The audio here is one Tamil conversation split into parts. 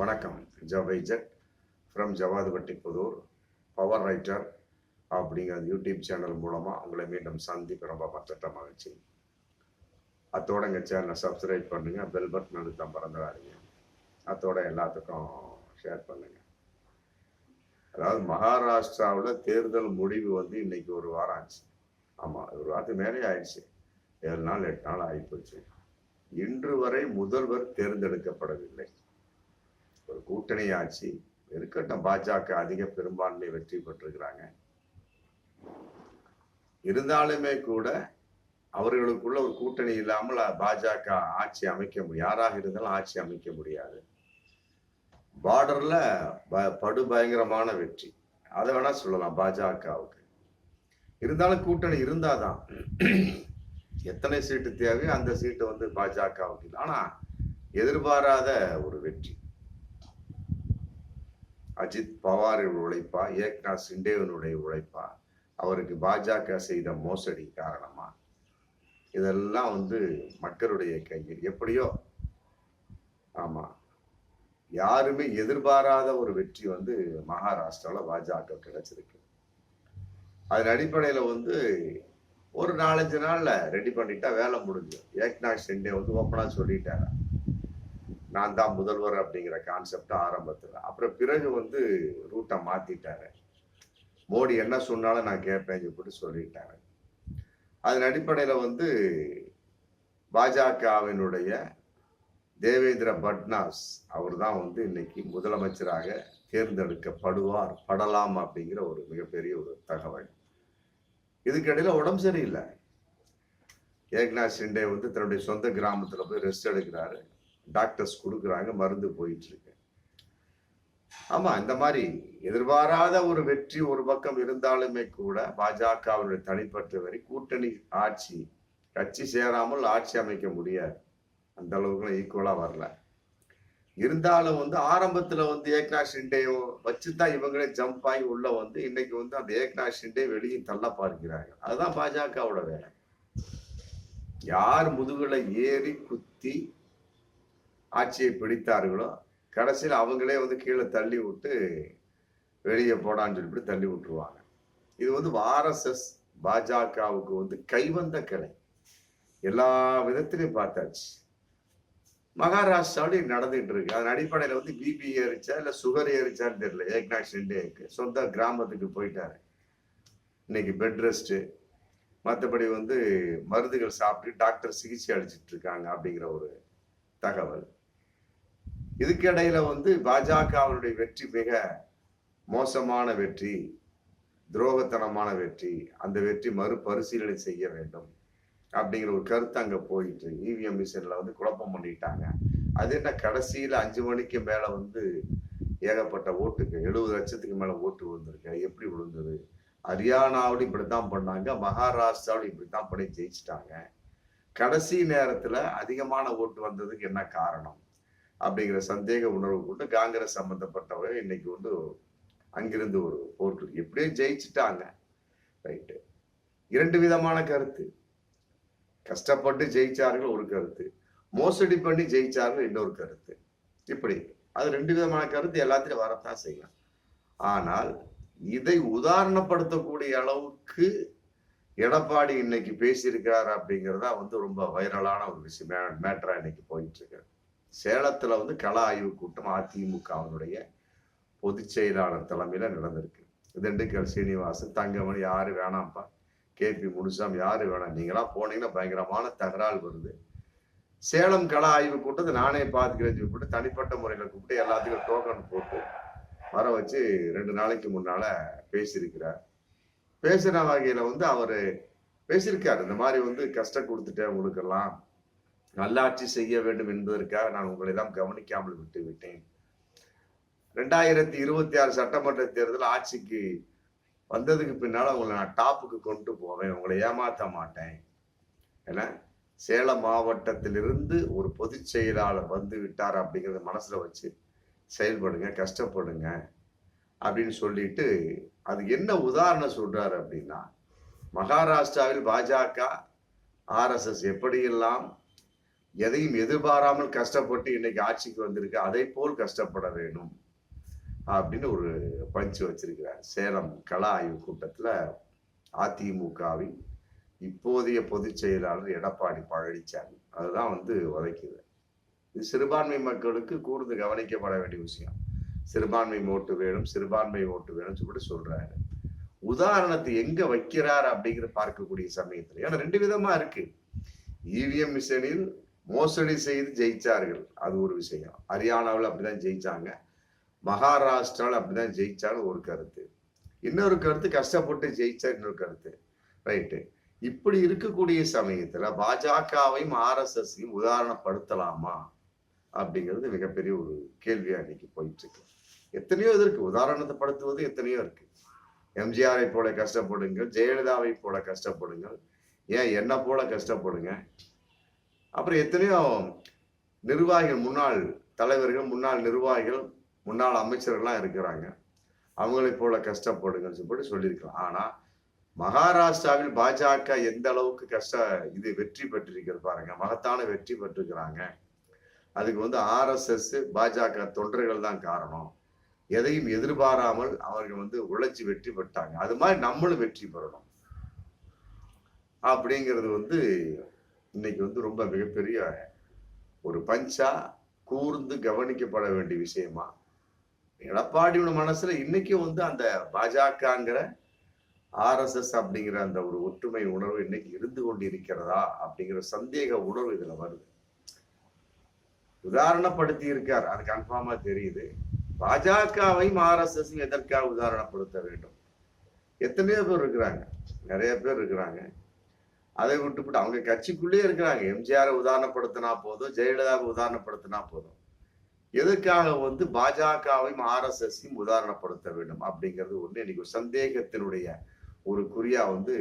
வணக்கம். ஜவைஜட் from Javadupatti Pudur. Power writer அப்படிங்கிற யூடியூப் சேனல் மூலமாக உங்களை மீண்டும் சந்திப்பு ரொம்ப மற்ற மகிழ்ச்சி அத்தோட எங்கள் சேனலை சப்ஸ்கிரைப் பண்ணுங்கள் பெல் பட்டன் அழுத்தம் மறந்துடாதீங்க. அத்தோட எல்லாத்துக்கும் ஷேர் பண்ணுங்க. அதாவது மகாராஷ்டிராவில் தேர்தல் முடிவு வந்து இன்னைக்கு ஒரு வாரம் ஆச்சு. ஆமாம் ஒரு வாரத்துக்கு மேலே ஆயிடுச்சு. ஏழு நாள் எட்டு நாள் ஆகிப்போச்சு இன்று வரை முதல்வர் தேர்ந்தெடுக்கப்படவில்லை. ஒரு கூட்டணி ஆட்சி இருக்கட்டும் பாஜக அதிக பெரும்பான்மை வெற்றி பெற்றிருக்கிறாங்க. இருந்தாலுமே கூட அவர்களுக்குள்ள ஒரு கூட்டணி இல்லாமல் பாஜக ஆட்சி அமைக்க முடியும். யாராக இருந்தாலும் ஆட்சி அமைக்க முடியாது. பார்டர்ல ப- படு பயங்கரமான வெற்றி. அதை வேணா சொல்லலாம் பாஜகவுக்கு. இருந்தாலும் கூட்டணி இருந்தாதான் எத்தனை சீட்டு தேவையோ அந்த சீட்டு வந்து பாஜகவுக்கு இல்லை. ஆனா எதிர்பாராத ஒரு அஜித் பவாரின் உழைப்பா ஏக்நாத் சிண்டேவனுடைய உழைப்பா அவருக்கு பாஜக செய்த மோசடி காரணமா? இதெல்லாம் வந்து மக்களுடைய கையில். எப்படியோ? ஆமா. யாருமே எதிர்பாராத ஒரு வெற்றி வந்து மகாராஷ்டிராவில் பாஜக கிடைச்சிருக்கு. அதன் அடிப்படையில வந்து ஒரு நாலஞ்சு நாள்ல ரெடி பண்ணிட்டா வேலை முடிஞ்சு. ஏக்நாத் ஷிண்டே வந்து ஓப்பனா சொல்லிட்டாரு. நான் தான் முதல்வர் அப்படிங்கிற கான்செப்ட் ஆரம்பத்தில். அப்புறம் பிறகு வந்து ரூட்டை மாத்திட்டாரு. மோடி என்ன சொன்னாலும் நான் கேட்பேன் சொல்லிட்டு சொல்லிட்டாரு. அதன் அடிப்படையில் வந்து பாஜகவினுடைய தேவேந்திர பட்னாஸ் அவர் தான் வந்து இன்னைக்கு முதலமைச்சராக தேர்ந்தெடுக்கப்படுவார் படலாம் அப்படிங்கிற ஒரு மிகப்பெரிய ஒரு தகவல். இதுக்கிடையில் உடம்பு சரியில்லை. ஏக்நாத் ஷிண்டே வந்து தன்னுடைய சொந்த கிராமத்தில் போய் ரெஸ்ட் எடுக்கிறாரு. டாக்டர்ஸ் கொடுக்குறாங்க மருந்து போயிட்டுருக்கு. ஆமாம் இந்த மாதிரி எதிர்பாராத ஒரு வெற்றி ஒரு பக்கம் இருந்தாலுமே கூட பாஜகவினுடைய தனிப்பட்ட வரி கூட்டணி ஆட்சி கட்சி சேராமல் ஆட்சி அமைக்க முடியாது. அந்த அளவுக்குலாம் ஈக்குவலாக வரல. இருந்தாலும் வந்து ஆரம்பத்தில் வந்து ஏக்நாத் ஷிண்டேயோ வச்சுதான் இவங்களே ஜம்ப் ஆகி உள்ளே வந்து இன்னைக்கு வந்து அந்த ஏக்நாத் ஷிண்டே வெளியே தள்ள பார்க்கிறாங்க அதுதான் பாஜகவோட வேலை. யார் முதுகில் ஏறி குத்தி ஆட்சியை பிடித்தார்களோ கடைசியில் அவங்களே வந்து கீழே தள்ளி விட்டு வெளியே போடான்னு சொல்லிட்டு தள்ளி விட்டுருவாங்க. இது வந்து ஆர்எஸ்எஸ் பாஜகவுக்கு வந்து கைவந்த கலை. எல்லா விதத்திலையும் பார்த்தாச்சு. மகாராஷ்டிராவில் இது நடந்துட்டு இருக்கு. அதன் அடிப்படையில் வந்து பிபி ஏறிச்சா இல்லை சுகர் ஏறிச்சான்னு தெரியல. ஏக்நாத் ஷிண்டேக்கு சொந்த கிராமத்துக்கு போயிட்டாரு. இன்னைக்கு பெட் ரெஸ்ட்டு மற்றபடி வந்து மருந்துகள் சாப்பிட்டு டாக்டர் சிகிச்சை அளிச்சிட்டு இருக்காங்க அப்படிங்கிற ஒரு தகவல். இதுக்கிடையில வந்து வந்து பாஜகவினுடைய வெற்றி மிக மோசமான வெற்றி துரோகத்தனமான வெற்றி அந்த வெற்றி மறுபரிசீலனை செய்ய வேண்டும் அப்படிங்கிற ஒரு கருத்து அங்க போயிட்டு இவிஎம் மிஷின்ல வந்து குழப்பம் பண்ணிட்டாங்க. அது என்ன கடைசியில அஞ்சு மணிக்கு மேல வந்து ஏகப்பட்ட ஓட்டுக்கு எழுபது லட்சத்துக்கு மேல ஓட்டு விழுந்திருக்கு. எப்படி விழுந்தது? ஹரியானாவிலும் இப்படித்தான் பண்ணாங்க மகாராஷ்டிராவிலும் இப்படித்தான் பண்ணி ஜெயிச்சிட்டாங்க. கடைசி நேரத்துல அதிகமான ஓட்டு வந்ததுக்கு என்ன காரணம்? அப்படிங்கிற சந்தேக உணர்வு கொண்டு காங்கிரஸ் சம்பந்தப்பட்டவர்கள் இன்னைக்கு வந்து அங்கிருந்து ஒரு போர்க்கு எப்படியோ ஜெயிச்சுட்டாங்க. ரைட்டு இரண்டு விதமான கருத்து. கஷ்டப்பட்டு ஜெயிச்சார்கள் ஒரு கருத்து. மோசடி பண்ணி ஜெயிச்சார்கள் இன்னொரு கருத்து. இப்படி. அது ரெண்டு விதமான கருத்து. எல்லாத்திலும் வரத்தான் செய்யலாம். ஆனால் இதை உதாரணப்படுத்தக்கூடிய அளவுக்கு எடப்பாடி இன்னைக்கு பேசியிருக்கிறார் அப்படிங்கிறதா வந்து ரொம்ப வைரலான ஒரு விஷயம் மேட்டரா இன்னைக்கு போயிட்டு இருக்கு. சேலத்தில் வந்து கள ஆய்வு கூட்டம் அதிமுகவினுடைய பொதுச் செயலாளர் தலைமையில் நடந்திருக்கு. திண்டுக்கல் சீனிவாசன் தங்கமணி யார் வேணாம்ப்பா. கேபி முனுசாமி யார் வேணாம். நீங்களாம் போனீங்கன்னா பயங்கரமான தகராறு வருது. சேலம் கள ஆய்வு கூட்டத்தை நானே பார்த்துக்கிறேன் கூப்பிட்டு தனிப்பட்ட முறையில் கூப்பிட்டு எல்லாத்துக்கும் டோக்கன் போட்டு வர வச்சு ரெண்டு நாளைக்கு முன்னால் பேசியிருக்கிறார். பேசுகிற வகையில் வந்து அவர் பேசியிருக்காரு. இந்த மாதிரி வந்து கஷ்டம் கொடுத்துட்டேன் உங்களுக்கெல்லாம் நல்லாட்சி செய்ய வேண்டும் என்பதற்காக நான் உங்களை எல்லாம் கவனிக்காமல் விட்டு விட்டேன். ரெண்டாயிரத்தி இருபத்தி ஆறு சட்டமன்ற தேர்தல் ஆட்சிக்கு வந்ததுக்கு பின்னால் உங்களை நான் டாப்புக்கு கொண்டு போவேன். உங்களை ஏமாத்த மாட்டேன். ஏன்னா சேலம் மாவட்டத்திலிருந்து ஒரு பொதுச் செயலாளர் வந்து விட்டார் அப்படிங்கிறத மனசில் வச்சு செயல்படுங்க கஷ்டப்படுங்க அப்படின்னு சொல்லிட்டு அது என்ன உதாரணம் சொல்றாரு அப்படின்னா மகாராஷ்டிராவில் பாஜக ஆர்எஸ்எஸ் எப்படியெல்லாம் எதையும் எதிர்பாராமல் கஷ்டப்பட்டு இன்னைக்கு ஆட்சிக்கு வந்திருக்கு அதை போல் கஷ்டப்பட வேணும் அப்படின்னு ஒரு பஞ்சு வச்சிருக்கிறார். சேலம் கள ஆய்வு கூட்டத்தில் அதிமுகவின் இப்போதைய பொதுச் செயலாளர் எடப்பாடி பழனிசாமி அதுதான் வந்து உதைக்குது. இது சிறுபான்மை மக்களுக்கு கூர்ந்து கவனிக்கப்பட வேண்டிய விஷயம். சிறுபான்மை ஓட்டு வேணும் சிறுபான்மை ஓட்டு வேணும்னு சொல்லிட்டு சொல்றாரு. உதாரணத்தை எங்க வைக்கிறார் அப்படிங்கிற பார்க்கக்கூடிய சமயத்தில் ஏன்னா ரெண்டு விதமா இருக்கு. இவிஎம் மிஷனில் மோசடி செய்து ஜெயிச்சார்கள். அது ஒரு விஷயம். ஹரியானாவில் அப்படிதான் ஜெயிச்சாங்க. மகாராஷ்டிராவில் அப்படிதான் ஜெயிச்சாலும் ஒரு கருத்து. இன்னொரு கருத்து கஷ்டப்பட்டு ஜெயிச்சா இன்னொரு கருத்து. ரைட்டு. இப்படி இருக்கக்கூடிய சமயத்துல பாஜகவையும் ஆர்எஸ்எஸ்ஸையும் உதாரணப்படுத்தலாமா? அப்படிங்கிறது மிகப்பெரிய ஒரு கேள்வியா இன்னைக்கு போயிட்டு இருக்கு எத்தனையோ இது இருக்கு. உதாரணத்தை படுத்துவது எத்தனையோ இருக்கு. எம்ஜிஆரை போல கஷ்டப்படுங்கள் ஜெயலலிதாவை போல கஷ்டப்படுங்கள். ஏன் என்ன போல கஷ்டப்படுங்க? அப்புறம் எத்தனையோ நிர்வாகிகள் முன்னாள் தலைவர்கள் முன்னாள் நிர்வாகிகள் முன்னாள் அமைச்சர்கள்லாம் இருக்கிறாங்க. அவங்களை போல கஷ்டப்படுங்கன்னு சொல்லி சொல்லியிருக்கலாம். ஆனா மகாராஷ்டிராவில் பாஜக எந்த அளவுக்கு கஷ்ட இது வெற்றி பெற்றிருக்கிறது பாருங்க. மகத்தான வெற்றி பெற்றிருக்கிறாங்க. அதுக்கு வந்து ஆர்எஸ்எஸ் பாஜக தொண்டர்கள் தான் காரணம். எதையும் எதிர்பாராமல் அவர்கள் வந்து உழைச்சி வெற்றி பெற்றாங்க. அது மாதிரி நம்மளும் வெற்றி பெறணும். அப்படிங்கிறது வந்து இன்னைக்கு வந்து ரொம்ப மிகப்பெரிய ஒரு பஞ்சா கூர்ந்து கவனிக்கப்பட வேண்டிய விஷயமா? எடப்பாடியோட மனசுல இன்னைக்கும் வந்து அந்த பாஜகங்கிற ஆர்எஸ்எஸ் அப்படிங்கிற அந்த ஒரு ஒற்றுமை உணர்வு இன்னைக்கு இருந்து கொண்டு இருக்கிறதா அப்படிங்கிற சந்தேக உணர்வு இதுல வருது. உதாரணப்படுத்தி இருக்கார். அது கன்ஃபார்மா தெரியுது. பாஜகவையும் ஆர்எஸ்எஸ் எதற்காக உதாரணப்படுத்த வேண்டும்? எத்தனையோ பேர் இருக்கிறாங்க. நிறைய பேர் இருக்கிறாங்க. அதை விட்டுவிட்டு அவங்க கட்சிக்குள்ளேயே இருக்கிறாங்க. எம்ஜிஆரை உதாரணப்படுத்தினா போதும் ஜெயலலிதாவை உதாரணப்படுத்தினா போதும். எதுக்காக வந்து பாஜகவையும் ஆர்எஸ்எஸ்ஸையும் உதாரணப்படுத்த வேண்டும் அப்படிங்கிறது ஒன்று இன்னைக்கு ஒரு சந்தேகத்தினுடைய ஒரு குறியா வந்து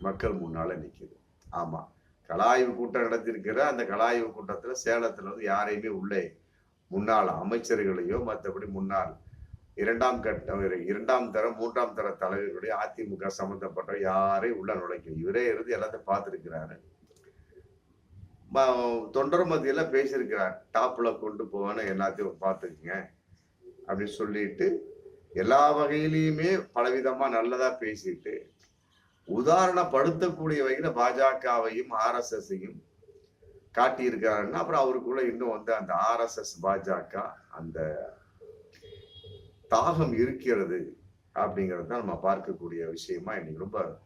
மக்கள் முன்னால நிற்கிது ஆமா கலாய்வு கூட்டம் நடத்திருக்கிற அந்த கலாய்வு கூட்டத்தில் சேலத்தில் வந்து யாரையுமே உள்ளே முன்னாள் அமைச்சர்களையோ மற்றபடி முன்னாள் இரண்டாம் கட்ட இரண்டாம் தரம் மூன்றாம் தர தலைவர்களுடைய அதிமுக சம்பந்தப்பட்ட யாரையும் உள்ள நுழைக்கும் இவரே இருந்து எல்லாத்தையும் பார்த்துருக்கிறாரு. தொண்டர் மத்தியில பேசியிருக்கிறார். டாப்பில் கொண்டு போவேன்னு எல்லாத்தையும் பார்த்துக்குங்க. அப்படின்னு சொல்லிட்டு எல்லா வகையிலையுமே பலவிதமாக நல்லதாக பேசிட்டு உதாரணப்படுத்தக்கூடிய வகையில் பாஜகவையும் ஆர்எஸ்எஸையும் காட்டியிருக்காருன்னா அப்புறம் அவருக்குள்ள இன்னும் வந்து அந்த ஆர்எஸ்எஸ் பாஜக அந்த தாகம் இருக்கிறது அப்படிங்கிறது தான் நம்ம பார்க்கக்கூடிய விஷயமா இன்னைக்கு ரொம்ப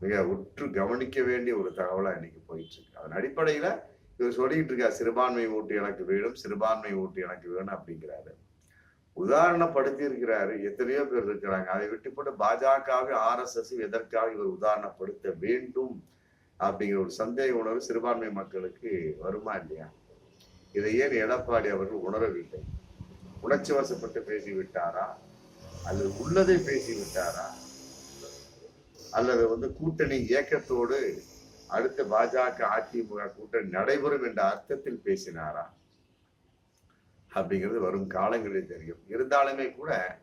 மிக உற்று கவனிக்க வேண்டிய ஒரு தகவலா இன்னைக்கு போயிட்டு இருக்கு அதன் அடிப்படையில இவர் சொல்லிட்டு இருக்கார் சிறுபான்மை ஓட்டு எனக்கு வேணும் சிறுபான்மை ஓட்டு எனக்கு வேணும் அப்படிங்கிறாரு. உதாரணப்படுத்தி இருக்கிறாரு எத்தனையோ பேர் இருக்கிறாங்க. அதை விட்டு விட்டுப்பட்டு பாஜகவை ஆர்எஸ்எஸ் எதற்காக இவர் உதாரணப்படுத்த வேண்டும் அப்படிங்கிற ஒரு சந்தேக உணர்வு சிறுபான்மை மக்களுக்கு வருமா இல்லையா? இதை ஏன் எடப்பாடி அவர்கள் உணரவில்லை? உணர்ச்சி வசப்பட்டு பேசிவிட்டாரா? அல்லது உள்ளதை பேசிவிட்டாரா? அல்லது வந்து கூட்டணி இயக்கத்தோடு அடுத்த பாஜக அதிமுக கூட்டணி நடைபெறும் என்ற அர்த்தத்தில் பேசினாரா? அப்படிங்கிறது வரும் காலங்களில் தெரியும். இருந்தாலுமே கூட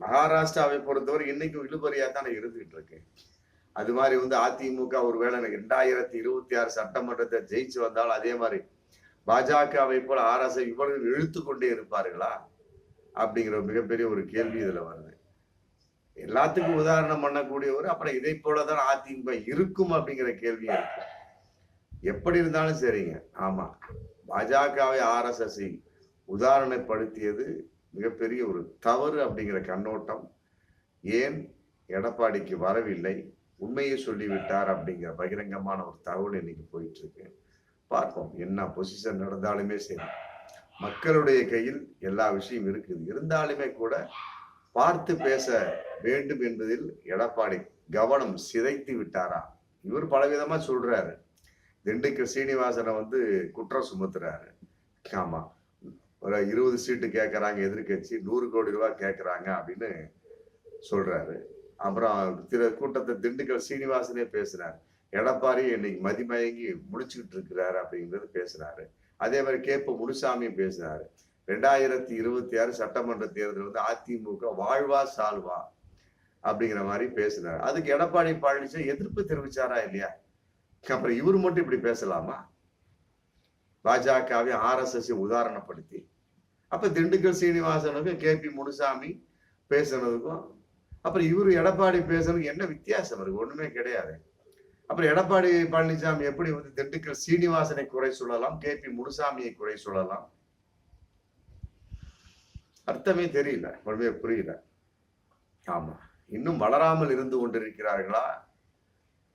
மகாராஷ்டிராவை பொறுத்தவரை இன்னைக்கும் இழுபறியா தானே இருந்துகிட்டு இருக்கு. அது மாதிரி வந்து அதிமுக ஒருவேளை ரெண்டாயிரத்தி இருபத்தி ஆறு சட்டமன்றத்தை ஜெயிச்சு வந்தாலும் அதே மாதிரி பாஜகவை போல ஆர்எஸ் இவர்கள் இழுத்து கொண்டே இருப்பார்களா? அப்படிங்கிற மிகப்பெரிய ஒரு கேள்வி இதுல வருது. எல்லாத்துக்கும் உதாரணம் பண்ணக்கூடியவர் அப்புறம் இதை போலதான் அதிமுக இருக்கும் அப்படிங்கிற கேள்வி இருக்கு. எப்படி இருந்தாலும் சரிங்க. ஆமா பாஜகவை ஆர்எஸ்எஸ் உதாரணப்படுத்தியது மிகப்பெரிய ஒரு தவறு அப்படிங்கிற கண்ணோட்டம். ஏன்? எடப்பாடிக்கு வரவில்லை. உண்மையை சொல்லிவிட்டார் அப்படிங்கிற பகிரங்கமான ஒரு தகவல் இன்னைக்கு போயிட்டு இருக்கு. பார்ப்போம். என்ன பொசிஷன் நடந்தாலுமே சரி. மக்களுடைய கையில் எல்லா விஷயம் இருக்குது. இருந்தாலுமே கூட பார்த்து பேச வேண்டும் என்பதில் எடப்பாடி கவனம் சிதைத்து விட்டாரா? இவர் பலவிதமா சொல்றாரு. திண்டுக்கல் சீனிவாசனை வந்து குற்றம் சுமத்துறாரு. ஆமா. ஒரு இருபது சீட்டு கேட்கறாங்க எதிர்கட்சி நூறு கோடி ரூபாய் கேட்கறாங்க அப்படின்னு சொல்றாரு. அப்புறம் திரு கூட்டத்தை திண்டுக்கல் சீனிவாசனே பேசுறாரு. எடப்பாடி இன்னைக்கு மதிமயங்கி முடிச்சுக்கிட்டு இருக்கிறாரு அப்படிங்கிறது பேசுறாரு. அதே மாதிரி கேப்ப முனுசாமியும் பேசினாரு ரெண்டாயிரத்தி இருபத்தி ஆறு சட்டமன்ற தேர்தல் வந்து அதிமுக வாழ்வா சால்வா அப்படிங்கிற மாதிரி பேசுறாரு. அதுக்கு எடப்பாடி பழனிசாமி எதிர்ப்பு தெரிவிச்சாரா இல்லையா? அப்புறம் இவர் மட்டும் இப்படி பேசலாமா? பாஜகவை ஆர்எஸ்எஸ் உதாரணப்படுத்தி. அப்ப திண்டுக்கல் சீனிவாசனுக்கும் கே பி முனுசாமி பேசுனதுக்கும் அப்புறம் இவர் எடப்பாடி பேசுனதுக்கு என்ன வித்தியாசம் இருக்கு? ஒண்ணுமே கிடையாது. அப்புறம் எடப்பாடி பழனிசாமி எப்படி வந்து திண்டுக்கல் சீனிவாசனை குறை சொல்லலாம் கே பி முனுசாமியை குறை சொல்லலாம்? அர்த்தமே தெரியல ஒன்றுமே புரியல. ஆமா இன்னும் வளராமல் இருந்து கொண்டிருக்கிறார்களா?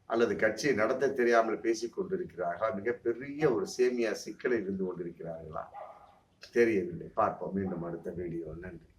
அல்லது கட்சியை நடத்த தெரியாமல் பேசிக் கொண்டிருக்கிறார்களா? மிகப்பெரிய ஒரு சேமியா சிக்கலில் இருந்து கொண்டிருக்கிறார்களா? தெரியவில்லை. பார்ப்போம் மீண்டும் அடுத்த வீடியோ. நன்றி.